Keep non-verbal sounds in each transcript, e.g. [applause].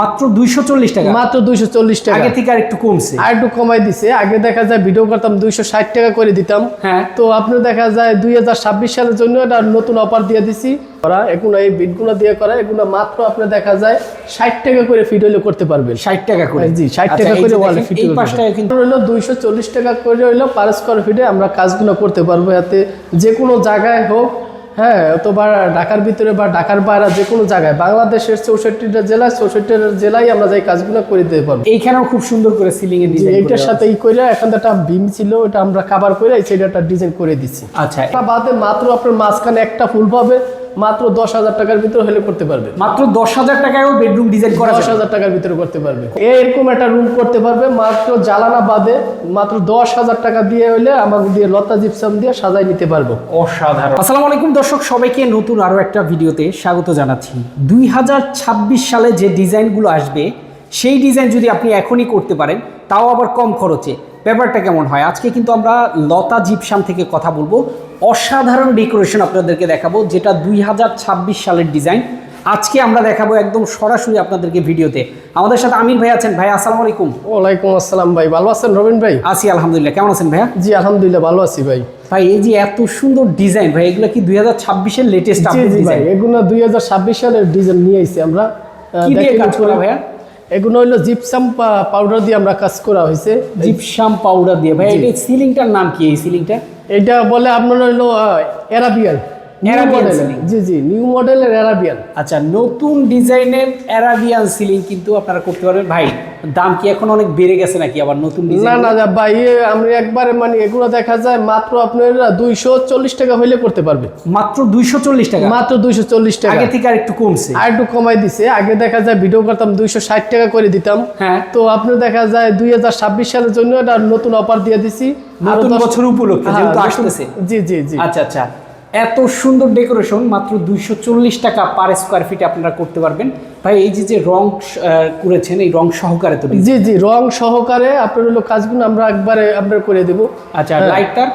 মাত্র দুইশো চল্লিশ টাকা। মাত্র দুইশো চল্লিশ টাকা। আগে থেকে আর একটু কমছে। আর একটু কমাই দিছে। আগে দেখা যায় ভিডিও করতাম দুইশো ষাট টাকা করে দিতাম। হ্যাঁ। তো দেখা যায় দুই হাজার ছাব্বিশ সালের জন্য এটা নতুন অফার দিয়ে দিছি। করা এগুলো এই বিটগুলো দিয়ে করা এগুলো মাত্র দেখা যায় ষাট টাকা করে ফিট হইলে করতে পারবেন। ষাট টাকা করে। জি ষাট আচ্ছা, টাকা করে ওয়ালে ফিট কিন্তু হইল দুইশো চল্লিশ টাকা করে হইল পার স্কোয়ার ফিটে আমরা কাজগুলো করতে পারব। এতে যে কোনো জায়গায় হোক হ্যাঁ অথবা ঢাকার ভিতরে বা ঢাকার বাইরে যে কোনো জায়গায় বাংলাদেশের চৌষট্টিটা জেলায় চৌষট্টিটা জেলায় আমরা যাই কাজগুলো করে দিতে পারব। এইখানেও খুব সুন্দর করে সিলিং এর ডিজাইন এটার সাথে ই করে এখান একটা বিম ছিল ওটা আমরা কাভার করে সেটা ডিজাইন করে দিচ্ছি আচ্ছা। এটা বাদে মাত্র আপনার মাঝখানে একটা ফুল পাবে। মাত্র দশ হাজার টাকার ভিতরে হলে করতে পারবে। মাত্র দশ হাজার টাকায়ও বেডরুম ডিজাইন করা দশ হাজার টাকার ভিতরে করতে পারবে। এরকম একটা রুম করতে পারবে মাত্র জ্বালানা বাদে মাত্র দশ হাজার টাকা দিয়ে হলে আমাকে দিয়ে লতা জিপসাম দিয়ে সাজাই নিতে পারব। অসাধারণ। আসসালামু আলাইকুম দর্শক সবাইকে নতুন আরও একটা ভিডিওতে স্বাগত জানাচ্ছি। দুই হাজার ছাব্বিশ সালে যে ডিজাইনগুলো আসবে সেই ডিজাইন যদি আপনি এখনই করতে পারেন তাও আবার কম খরচে। ব্যাপারটা কেমন হয়? আজকে কিন্তু আমরা লতা জিপসাম থেকে কথা বলব। অসাধারণ ডেকোরেশন আপনাদেরকে দেখাবো যেটা দুই সালের ডিজাইন। আজকে আমরা দেখাবো একদম সরাসরি আপনাদেরকে ভিডিওতে। আমাদের সাথে আমির ভাই আছেন। ভাই আসসালামু আলাইকুম। ওয়ালাইকুম আসসালাম ভাই। ভালো আছেন রবিন ভাই? আছি আলহামদুলিল্লাহ। কেমন আছেন ভাইয়া? জি আলহামদুলিল্লাহ ভালো আছি ভাই। ভাই এই যে এত সুন্দর ডিজাইন ভাই এগুলো কি দুই হাজার ছাব্বিশের লেটেস্ট ভাই এগুলো দুই হাজার ছাব্বিশ সালের ডিজাইন নিয়ে আইছি আমরা। কি দিয়ে কাজ করা ভাইয়া? এগুলো হইল জিপসাম পাউডার দিয়ে আমরা কাজ করা হয়েছে জিপসাম পাউডার দিয়ে। ভাই এই সিলিংটার নাম কি এই সিলিংটা এটা বলে আপনার হইল Arabian new Arabian model ceiling। জি জি নিউ মডেলের অ্যারাবিয়ান আচ্ছা নতুন ডিজাইনের অ্যারাবিয়ান সিলিং কিন্তু আপনারা করতে পারবেন। ভাই দাম কি এখন অনেক বেড়ে গেছে নাকি আবার নতুন না না না ভাই আমরা একবারে মানে এগুলো দেখা যায় মাত্র আপনার দুইশো চল্লিশ টাকা হইলে করতে পারবে। মাত্র দুইশো চল্লিশ টাকা? মাত্র দুইশো চল্লিশ টাকা। আগে থেকে আর একটু কমছে। আর একটু কমাই দিছে। আগে দেখা যায় ভিডিও করতাম দুইশো ষাট টাকা করে দিতাম। হ্যাঁ। তো আপনি দেখা যায় দুই হাজার ছাব্বিশ সালের জন্য এটা নতুন অফার দিয়ে দিছি। নতুন বছর উপলক্ষে হ্যাঁ, যেহেতু আসতেছে। জি জি জি। আচ্ছা আচ্ছা। এত সুন্দর ডেকোরেশন মাত্র দুইশো চল্লিশ টাকা পার স্কোয়ার ফিটে আপনারা করতে পারবেন। ভাই এই যে যে রং করেছেন এই রং সহকারে তো। জি জি রং সহকারে আপনার হলো কাজগুলো আমরা একবারে আপনার করে দেবো। আচ্ছা হ্যাঁ। লাইটটার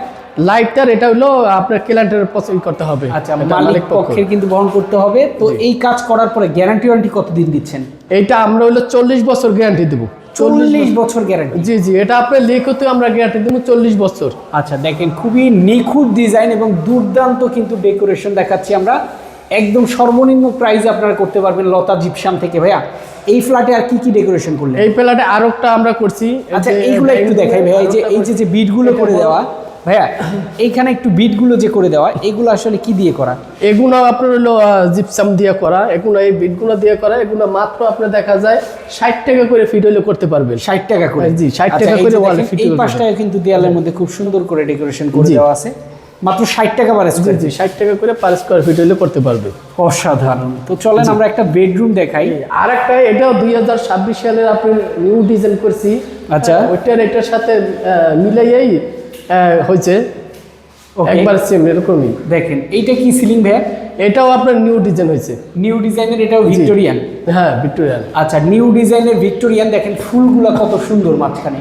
লাইটটার এটা হলো আপনার ক্যালেন্ডার পছন্দ করতে হবে। আচ্ছা মালিক পক্ষের কিন্তু বহন করতে হবে। তো এই কাজ করার পরে গ্যারান্টি ওয়ারেন্টি কতদিন দিচ্ছেন? এটা আমরা হলো চল্লিশ বছর গ্যারান্টি দেবো। চল্লিশ বছর। গ্যারান্টি জি জি এটা আপনার লিখতে আমরা গ্যারান্টি দেবো চল্লিশ বছর। আচ্ছা দেখেন খুবই নিখুঁত ডিজাইন এবং দুর্দান্ত কিন্তু ডেকোরেশন দেখাচ্ছি আমরা। একদম সর্বনিম্ন প্রাইজ আপনারা করতে পারবেন লতা জিপসাম থেকে। ভাইয়া এই ফ্ল্যাটে আর কি কি ডেকোরেশন করলেন? এই ফ্ল্যাটে আরও আরেকটা আমরা করছি আচ্ছা এইগুলো একটু দেখাই ভাইয়া এই যে এই যে যে বিটগুলো করে দেওয়া ভাইয়া এইখানে একটু বিটগুলো যে করে দেওয়া এগুলো আসলে কি দিয়ে করা? এগুলো আপনার হলো জিপসাম দিয়ে করা। এগুলো এই বিটগুলো দিয়ে করা। এগুলো মাত্র আপনার দেখা যায় ষাট টাকা করে ফিট হইলে করতে পারবেন। ষাট টাকা করে? জি, 60 আচ্ছা, টাকা করে ওয়ালে ফিট এই পাশটায় কিন্তু দেয়ালের মধ্যে খুব সুন্দর করে ডেকোরেশন করে দেওয়া আছে। মাত্র ষাট টাকা বারে জি জি ষাট টাকা করে পার স্কোয়ার ফিট হইলে করতে পারবে। অসাধারণ। তো চলেন আমরা একটা বেডরুম দেখাই। আর একটা এটাও দুই হাজার ছাব্বিশ সালের আপনি নিউ ডিজাইন করছি। আচ্ছা। ওইটার এটার সাথে মিলাইয়াই হয়েছে. একবার সেম এরকমই। দেখেন এইটা কি সিলিং ভাইয়া? এটাও আপনার নিউ ডিজাইন হয়েছে। নিউ ডিজাইনের এটাও ভিক্টোরিয়ান হ্যাঁ ভিক্টোরিয়ান আচ্ছা নিউ ডিজাইনের ভিক্টোরিয়ান দেখেন ফুলগুলো কত সুন্দর মাঝখানে।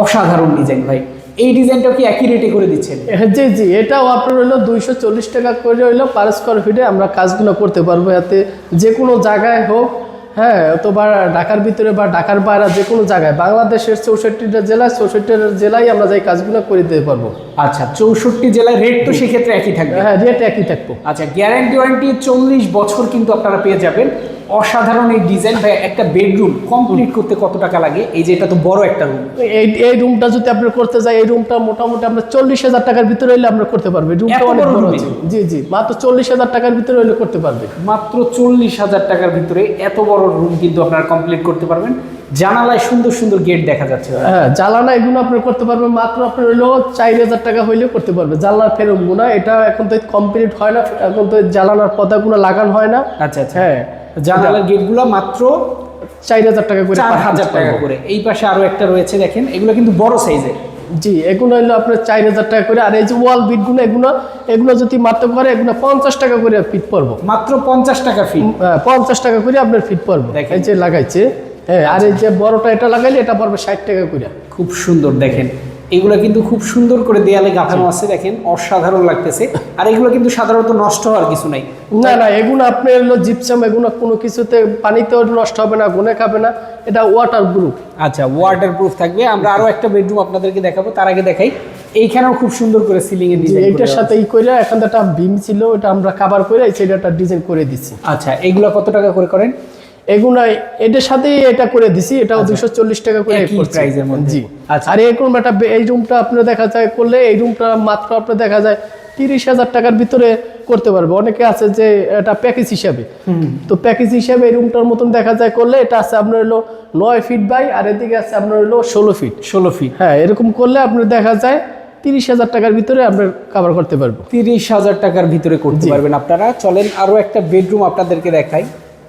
অসাধারণ ডিজাইন ভাই। এই ডিজাইনটা কি একই রেটে করে দিচ্ছেন? জি জি এটাও আপনার হলো দুইশো চল্লিশ টাকা করে হইল পার স্কোয়ার ফিটে আমরা কাজগুলো করতে পারব। এতে যে কোনো জায়গায় হোক হ্যাঁ অথবা ঢাকার ভিতরে বা ঢাকার বাইরে যে কোনো জায়গায় বাংলাদেশের চৌষট্টিটা জেলায় চৌষট্টিটা জেলায় আমরা যাই কাজগুলো করে দিতে পারব। আচ্ছা চৌষট্টি জেলায় রেট তো সেক্ষেত্রে একই থাকবে? হ্যাঁ রেট একই থাকব। আচ্ছা গ্যারান্টি ওয়ারেন্টি চল্লিশ বছর কিন্তু আপনারা পেয়ে যাবেন। অসাধারণ এই ডিজাইন ভাই একটা বেডরুম কমপ্লিট করতে কত টাকা লাগে? এই যে এটা তো বড় একটা রুম এই এই রুমটা যদি আপনি করতে যাই এই রুমটা মোটামুটি আমরা চল্লিশ হাজার টাকার ভিতরে হইলে আমরা করতে পারবে। রুমটা অনেক বড় আছে। জি জি মাত্র চল্লিশ হাজার টাকার ভিতরে হইলে করতে পারবে। মাত্র চল্লিশ হাজার টাকার ভিতরে এত বড় রুম কিন্তু আপনারা কমপ্লিট করতে পারবেন। জানালায় সুন্দর সুন্দর গেট দেখা যাচ্ছে হ্যাঁ জ্বালানা এগুলো আপনি করতে পারবেন। মাত্র আপনার হইল চার হাজার টাকা হইলেও করতে পারবে। জ্বালানার ফেরম গুণা এটা এখন তো কমপ্লিট হয় না। এখন তো জ্বালানার পদাগুলো লাগানো হয় না। আচ্ছা আচ্ছা। হ্যাঁ জানালার গেটগুলো মাত্র চার হাজার টাকা করে চার হাজার টাকা করে। এই পাশে আরও একটা রয়েছে দেখেন। এগুলো কিন্তু বড় সাইজের জি এগুলো হইল আপনার চার হাজার টাকা করে। আর এই যে ওয়াল বিটগুলো এগুলো এগুলো যদি মাত্র করে এগুলো পঞ্চাশ টাকা করে ফিট পড়ব মাত্র পঞ্চাশ টাকা ফি হ্যাঁ, পঞ্চাশ টাকা করে আপনার ফিট পড়বে দেখেন। এই যে লাগাইছে। হ্যাঁ আর এই যে বড়টা এটা লাগাইলে এটা পড়বে ষাট টাকা করে। খুব সুন্দর দেখেন। এগুলো কিন্তু খুব সুন্দর করে দেয়ালে গাঁথানো আছে দেখেন অসাধারণ লাগতেছে। আর এগুলো কিন্তু সাধারণত নষ্ট হওয়ার কিছু নাই। না না এগুলো আপনি হলো জিপসাম এগুলো কোনো কিছুতে পানিতেও নষ্ট হবে না গুনে খাবে না। এটা ওয়াটার প্রুফ আচ্ছা ওয়াটার প্রুফ থাকবে। আমরা আরও একটা বেডরুম আপনাদেরকে দেখাবো তার আগে দেখাই। এইখানেও খুব সুন্দর করে সিলিং এর ডিজাইন এটার সাথে ই করে এখান থেকে একটা বিম ছিল ওটা আমরা কাভার করে এই সাইডে ডিজাইন করে দিচ্ছি। আচ্ছা এগুলো কত টাকা করে করেন? এগুলো এটার সাথে এটা করে দিছি এটাও দুশো চল্লিশ টাকা করে price মধ্যে। জি। আচ্ছা। আর এরকম একটা এই রুমটা আপনার দেখা যায় করলে এই রুমটা মাত্র আপনার দেখা যায় তিরিশ হাজার টাকার ভিতরে করতে পারবে। অনেকে আছে যে এটা প্যাকেজ হিসাবে। তো প্যাকেজ হিসাবে এই রুমটার মতন দেখা যায় করলে এটা আছে আপনার হলো নয় ফিট বাই আর এদিকে আছে আপনার হলো ষোলো ফিট ষোলো ফিট হ্যাঁ এরকম করলে আপনার দেখা যায় তিরিশ হাজার টাকার ভিতরে আপনার কাভার করতে পারব। তিরিশ হাজার টাকার ভিতরে করতে পারবেন আপনারা। চলেন আরও একটা বেডরুম আপনাদেরকে দেখাই।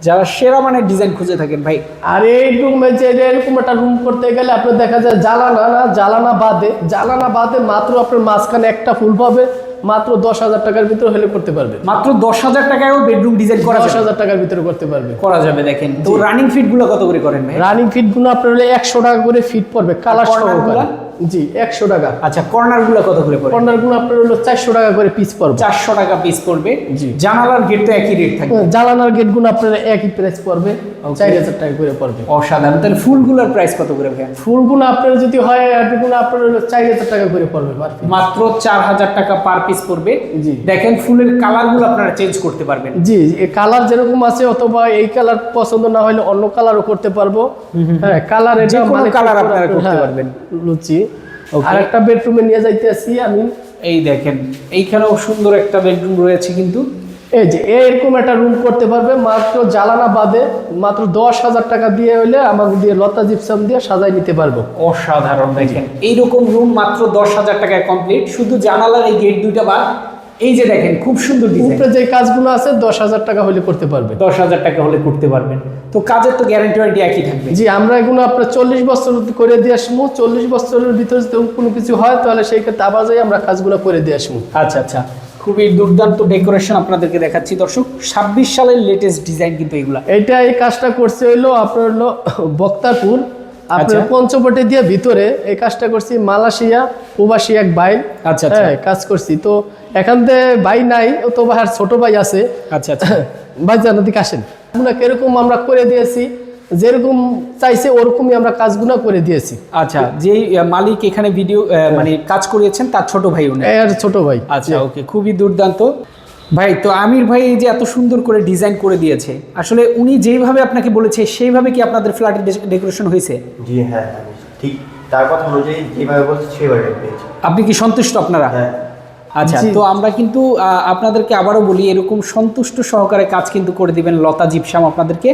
যারা সেরা মানের ডিজাইন খুঁজে থাকেন ভাই। আর এই রুমে এরকম একটা রুম করতে গেলে আপনার দেখা যায় জ্বালানা না জ্বালানা বাদে জ্বালানা বাদে মাত্র আপনার মাঝখানে একটা ফুল পাবে মাত্র দশ হাজার টাকার ভিতরে হলে করতে পারবে। মাত্র দশ হাজার টাকায়ও বেডরুম ডিজাইন করা দশ হাজার টাকার ভিতরে করতে পারবে। করা যাবে দেখেন। তো রানিং ফিটগুলো কত করে করেন রানিং ফিটগুলো আপনার হলে একশো টাকা করে ফিট পড়বে কালার সহকারে? জি একশো টাকা। আচ্ছা কর্নারগুলো কত করে পড়ে? কর্নারগুলো আপনার হলো চারশো টাকা করে পিস পড়বে। চারশো টাকা পিস পড়বে। জি। জানালার গেট তো একই রেট থাকবে। জানালার গেটগুলো আপনার একই প্রাইস পড়বে। চার হাজার টাকা করে পড়বে। অসাধারণ। তাহলে ফুলগুলোর প্রাইস কত করে ভাই ফুলগুলো আপনার যদি হয় এগুলো আপনার হলো চার হাজার টাকা করে পড়বে মাত্র চার হাজার টাকা পার পিস পড়বে। জি। দেখেন ফুলের কালারগুলো আপনারা চেঞ্জ করতে পারবেন। জি কালার যেরকম আছে অথবা এই কালার পছন্দ না হলে অন্য কালারও করতে পারব। হ্যাঁ কালার এটা মানে colour আপনারা করতে হ্যাঁ, পারবেন। লুচি. আর একটা বেডরুমে নিয়ে যাইতে আসি আমি। এই দেখেন এইখানেও সুন্দর একটা বেডরুম রয়েছে কিন্তু। এই যে এরকম একটা রুম করতে পারবে মাত্র জ্বালানা বাদে মাত্র দশ হাজার টাকা দিয়ে হলে আমাকে দিয়ে লতা জিপসাম দিয়ে সাজাই নিতে পারব। অসাধারণ দেখেন। এইরকম রুম মাত্র দশ হাজার টাকায় কমপ্লিট শুধু জানালার এই গেট দুইটা বাদ এই যে দেখেন খুব সুন্দর উপরে যে কাজগুলো আছে দশ হাজার টাকা হলে করতে পারবে। দশ হাজার টাকা হলে করতে পারবেন। তো কাজের তো গ্যারান্টি ওয়ারেন্টি একই থাকবে। জি আমরা এগুলো আপনার চল্লিশ বছর করে দিয়ে আসব। চল্লিশ বছরের ভিতরে যদি কোনো কিছু হয় তাহলে সেই ক্ষেত্রে আবার যাই আমরা কাজগুলো করে দিয়ে আসব। আচ্ছা আচ্ছা। খুবই দুর্দান্ত ডেকোরেশন আপনাদেরকে দেখাচ্ছি দর্শক। ছাব্বিশ সালের লেটেস্ট ডিজাইন কিন্তু এগুলা। এটা এই কাজটা করছে হইল আপনার হলো বক্তারপুর। আপনার আচ্ছা। পঞ্চবটে দিয়ে ভিতরে এই কাজটা করছি মালয়েশিয়া প্রবাসী এক বাইল আচ্ছা, আচ্ছা। হ্যাঁ কাজ করছি। তো এখান থেকে ভাই নাই ও তো ভাই আর ছোট ভাই আছে। আচ্ছা আচ্ছা। [laughs] ভাই জানো দিকে আসেন। আমরা কীরকম আমরা করে দিয়েছি যেরকম চাইছে ওরকমই আমরা কাজগুলো করে দিয়েছি। আচ্ছা যেই আহ, মালিক এখানে ভিডিও মানে কাজ করিয়েছেন তার ছোট ভাই উনি। এই আর ছোট ভাই। আচ্ছা ওকে খুবই দুর্দান্ত। ভাই তো আমির ভাই এই যে এত সুন্দর করে ডিজাইন করে দিয়েছে আসলে উনি যেইভাবে আপনাকে বলেছে সেইভাবে কি আপনাদের ফ্ল্যাটের ডেকোরেশন হয়েছে? জি হ্যাঁ হ্যাঁ, ঠিক তার কথা অনুযায়ী যেভাবে বলছে সেভাবে আপনি কি সন্তুষ্ট আপনারা? হ্যাঁ। আচ্ছা তো আমরা কিন্তু আপনাদেরকে আবারও বলি এরকম সন্তুষ্ট সহকারে কাজ কিন্তু করে দিবেন লতা জিপসাম আপনাদেরকে।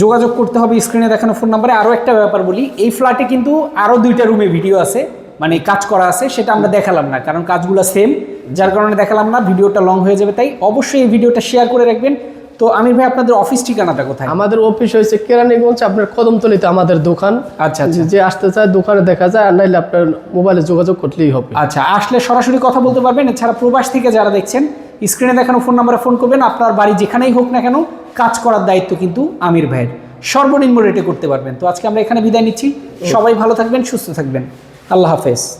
যোগাযোগ করতে হবে স্ক্রিনে দেখানো ফোন নাম্বারে। আরও একটা ব্যাপার বলি এই ফ্ল্যাটে কিন্তু আরও দুইটা রুমে ভিডিও আছে মানে কাজ করা আছে সেটা আমরা দেখালাম না কারণ কাজগুলো সেম যার কারণে দেখালাম না ভিডিওটা লং হয়ে যাবে তাই অবশ্যই এই ভিডিওটা শেয়ার করে রাখবেন। তো আমির ভাই আপনাদের অফিস ঠিকানাটা কোথায়? আমাদের অফিস হয়েছে কেরানীগঞ্জ আপনার কদমতলিতে আমাদের দোকান। আচ্ছা আচ্ছা। যে- যে আসতে চায় দোকানে দেখা যায় আর নাইলে আপনার মোবাইলে যোগাযোগ করলেই হবে। আচ্ছা আসলে সরাসরি কথা বলতে পারবেন। এছাড়া প্রবাস থেকে যারা দেখছেন স্ক্রিনে দেখানো ফোন নাম্বারে ফোন করবেন। আপনার বাড়ি যেখানেই হোক না কেন কাজ করার দায়িত্ব কিন্তু আমির ভাইয়ের। সর্বনিম্ন রেটে করতে পারবেন। তো আজকে আমরা এখানে বিদায় নিচ্ছি। সবাই ভালো থাকবেন সুস্থ থাকবেন। আল্লাহ হাফেজ।